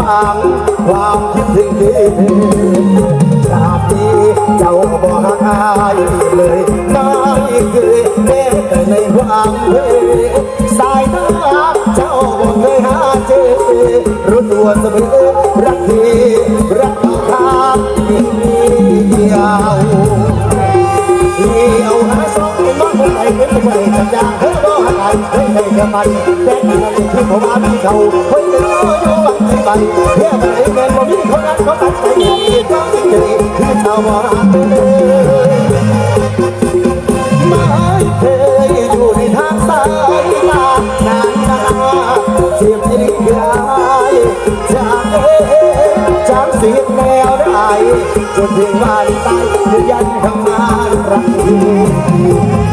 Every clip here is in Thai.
ว่างความคิดถึงที่เธอชาตินี้เจ้าบอกหายเลยไม่เคยแม้แต่ในความเพสายตาเจ้าบอกเคยหาเจอรู้ตัวเสมอ คนไหนเป็นคนไหนสัญญาเฮ้ยน้องอะไรเฮ้ยให้กับมันแต่ที่นั่นคือผมอาพี่เขาคนเป็นน้อยอยู่บังไปเพื่อไปเงินบ่มีคนนั้นเขาตัดใจก็จริงจริงคือชาวบ้านไม่เคยอยู่ในทางสายตานานนาเทียมที่กายจากเอ๋ จนถึงวันตายยืนยันทำงานรักที่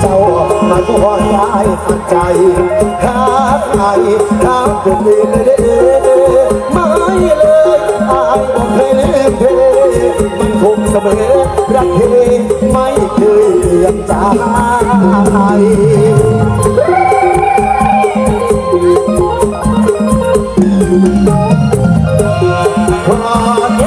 เจ้ามาก็หอนย้ายฝันใจข้าใครข้าคนอื่นเลยไม่เลยอายบอกเคยลืมเธอมันคงเสมอรักเธอไม่เคยเปสุดใจและเก็บไปเป็นเตือนในใจผมที่ในในดอ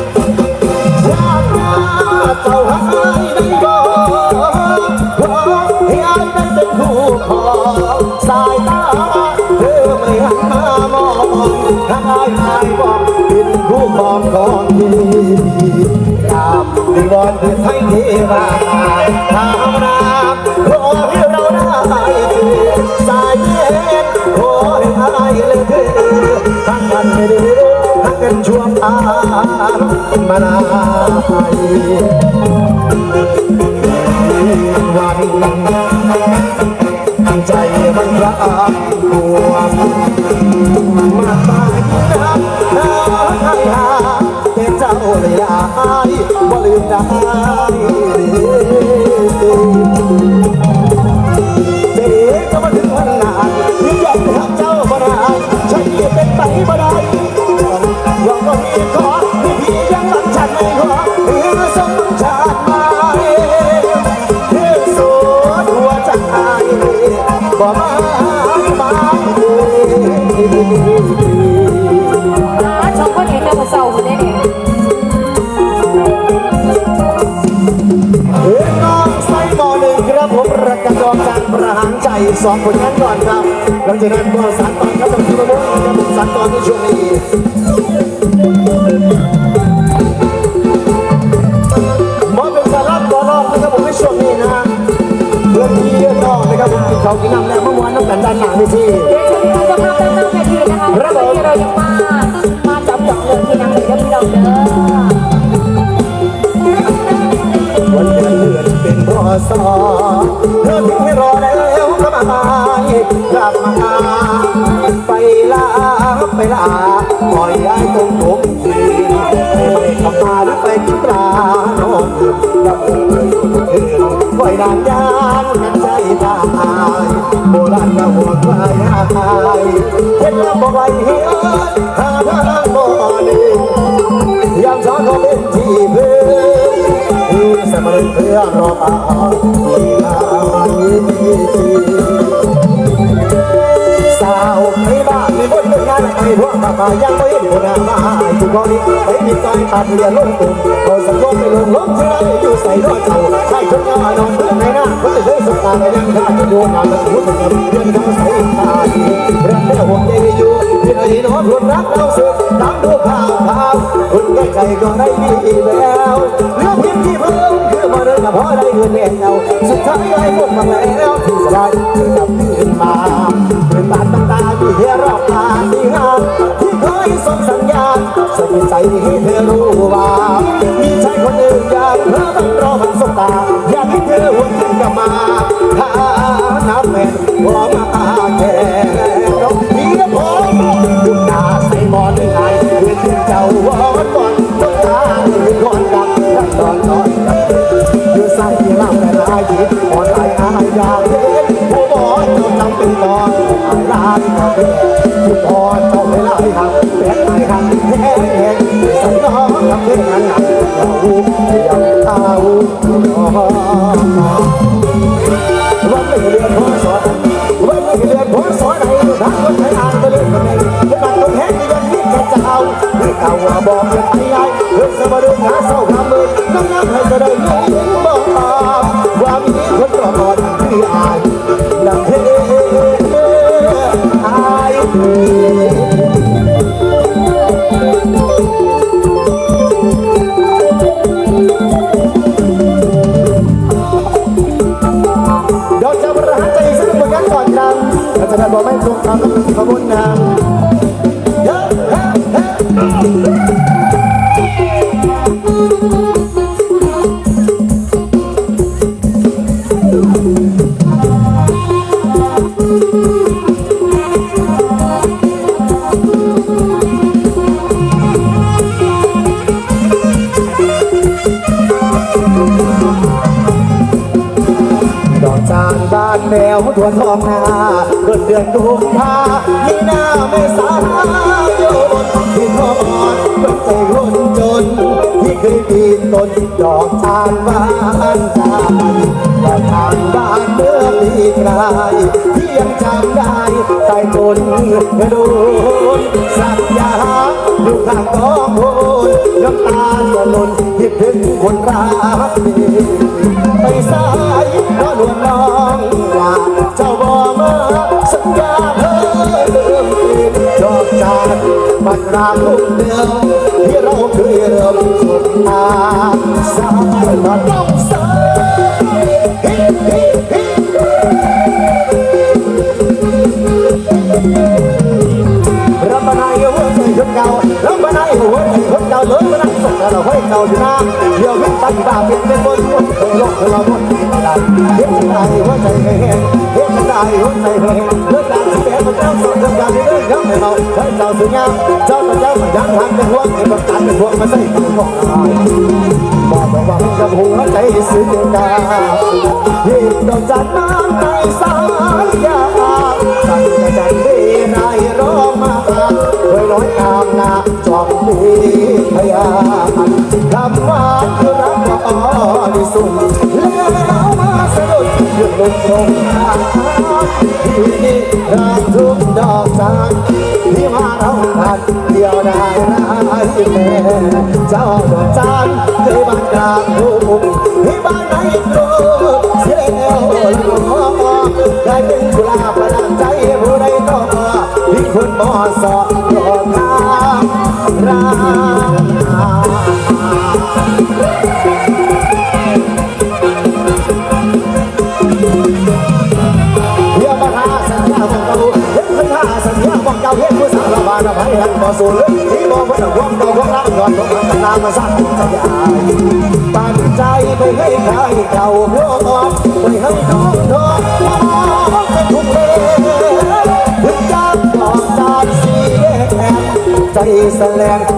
ไม่หันมามองถ้าอายไม่บอกเป็นคู่ครองของพี่กราบวิงวอนคือให้เทวาทำนาขอให้เราได้สายเย็นขอให้อายเลยทั้งกันไม่ได้ทั้งกันช่วงทามานาวัน ห้หาแต่เจ้าเลยยายบ่ลืมได้เจ๊จะมาถึงวันานที่อยากจะทำเจ้าบ่ได้ฉันเป็นไปบ่ได้วังว่ามีขอที่พี่ยังรักฉันไม่ขอเพื่อสมชาติ สองผลงานก่อนครับหลังจากนั้นก็สานต่อครับต้องที่มบุกครับผมสานต่อในช่วงนี้มอเป็นสาระต่อรองนะครับผมในช่วงนี้นะเลือนพี่เลือนน้องนะครับผมกินข้ากินน้ำแล้วเมื่อวานน้ำกันด้านหลังนี่ที่เดี๋ยวช่วงนี้เราจะมาเติมเติมเวทีนะคะแล้ววันนี้เรายังมามาจับจับเงินที่นั่งเลยก็พี่เราเด้อวันเดือนเดือนเป็นพศเธอทิ้งให้รอแล้ วก็มายกลับมา ไปลาไปลาปล่อยย้ตรงผมคืนไม่ไปกลับมาหรือไปกินปลานอนดับเลยคืนปล่อยนานยานกันใจตายโบราณมาหัวใครหายเห็นแล้วบอกไว้เฮ้ยหาทางบ่หนึ่งยามช้อนก็เป็นที่เพึ่งที่สมรเพื่อนรอตา มายังไม่เดี๋ยวนามาทุกคนนี้ไปมีใจขาดเรียนลงตุ่มเขาสังคมไปลงล้มที่ไรอยู่ใส่รอเจ้าให้คนงานนอนเพื่อนในหน้าคนจะเคยสบตาแต่ยังขาดจะดูงานแล้วรู้สึกกับเรื่องเขาใส่ตารักแม่ห่วงใยอยู่ที่ไหนนอนคนรักเราสุดตามดูข่าวข่าวคนใกล้ๆก็ได้ดีแล้วเรื่องเพียง กับพ่อได้เงินแล้วสุดท้ายไอ้พวกมันแล้วที่สลายกับขึ้นมาเป็นตาตั้งตาที่เรอบตาที่งามที่เคยส่งสัญญาณสัญใจให้เธอรู้ว่า มีชายคนหนึ่งอย่างเธอต้องรอมันสบตาอยากให้เธอหุ่นกลับมา ยังเท้าวันไม่เรียนพอสอนวันไม่เรียนพอสอนให้ทางคนไทยอ่านไปเรื่อยคนหนึ่งจะตัดคนแห้งยังยิ้มแค่เจ้าเรื่องเก่าว่าบอกยังไงไงเรื่องสมดุลหาเศร้าคำมือน้ำน้ำให้จะได้ยินบอกว่ามีคนรอก่อนที่อายดังเฮ้อาย เราจะได้บอกไม่ตรงคำแล้วขบวนนางเฮ้เฮ้เฮ้ดอกจานบ้านแมวทวนทองนา อนกุมภามีหน้าไม่สาโยนที่ทอดเป็นใจคนจน ที่เคยปีนต้นดอกจานบ้านจานดอกจานบ้านเมื่อปีกลายที่ยังจำได้ใต้ต้นกระโดนสักยาอยู่ข้างกองโคนน้ำตาจะหล่นคิดถึงคนรักไปสา สัญญาเพิ่มดอกจานมันรางลุ่มเดียวที่เราเคยเริ่มสุดมาสายมาต้องสายฮิฮิฮิรับมาในหัวใจคนเก่ารับมาในหัวใจคนเก่าเลยมานั่งสดเราให้เก่าอยู่นะเดี๋ยววิ่งไปบ้าเป็นเป็นบนบนเคยลงเคยเราบนได้เฮ็ดจังไดหัวใจแห้งเฮ็ดจังไดหัวใจแห้งเลิ เป็นห่วงไอ้ประกันเป็นห่วงมาใส่กันของอายบอกบอกว่ากับหัวใจซึ้งกาเห็นดอกจันน้ำในสายยาตั้งแต่จันทร์ดีนายร้องมาเคยน้อยตามนาจอมดีพยานคำว่าคือรักก็อ่อนที่สุดแล้วมาสะดุดหยุดลงตรงทางที่นี่รักทุกดอกจานที่มาเราทันเดียว ได้ร้ายแม่เจ้าดอกจานเคยบ้านกลางทุ่งที่บ้านไหนตรูเสียแล้วหลวงกลายเป็นกุหลาบประดับใจผู้ใดต้องที่คนมอสอรองน้ บ่สูญที่บอกว่าหวงเก่าวงรักย้อนหลงรักกันามมาสร้างใจใหญ่ตั้งใจไปให้ใครเก่าหัวอ่อนไปให้น้องทองจะทุกเลถึงกับดอกจานสีแดงใจแสลง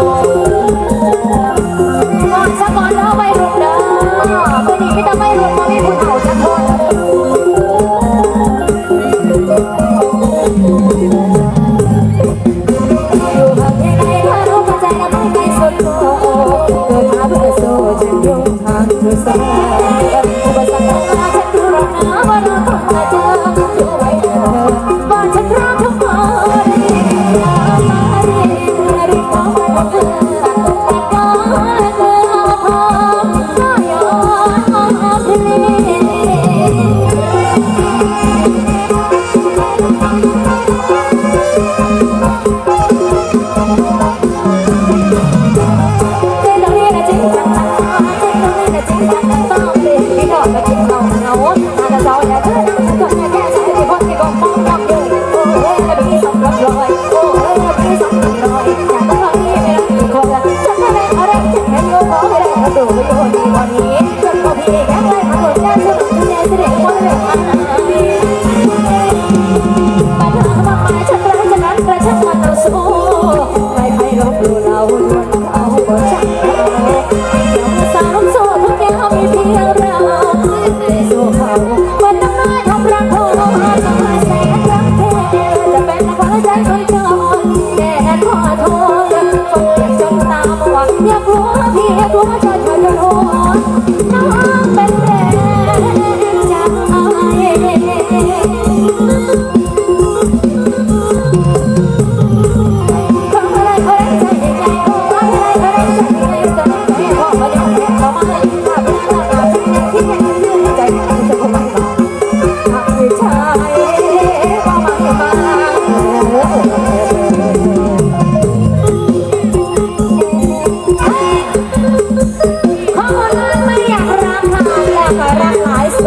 Oh, oh, oh.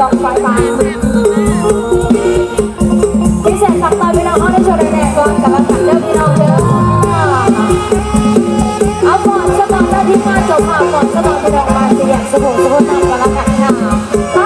สองไฟฟ้สับตอนพี่น้องอาได้ในแดดก่อนกับอาหารเด้อพี่น้องเด้อเอาก่อนสมไดที่มาจบมาก่อนสมองพี่น้องมาเสียงสมองสมองนำกันละกันค่ะ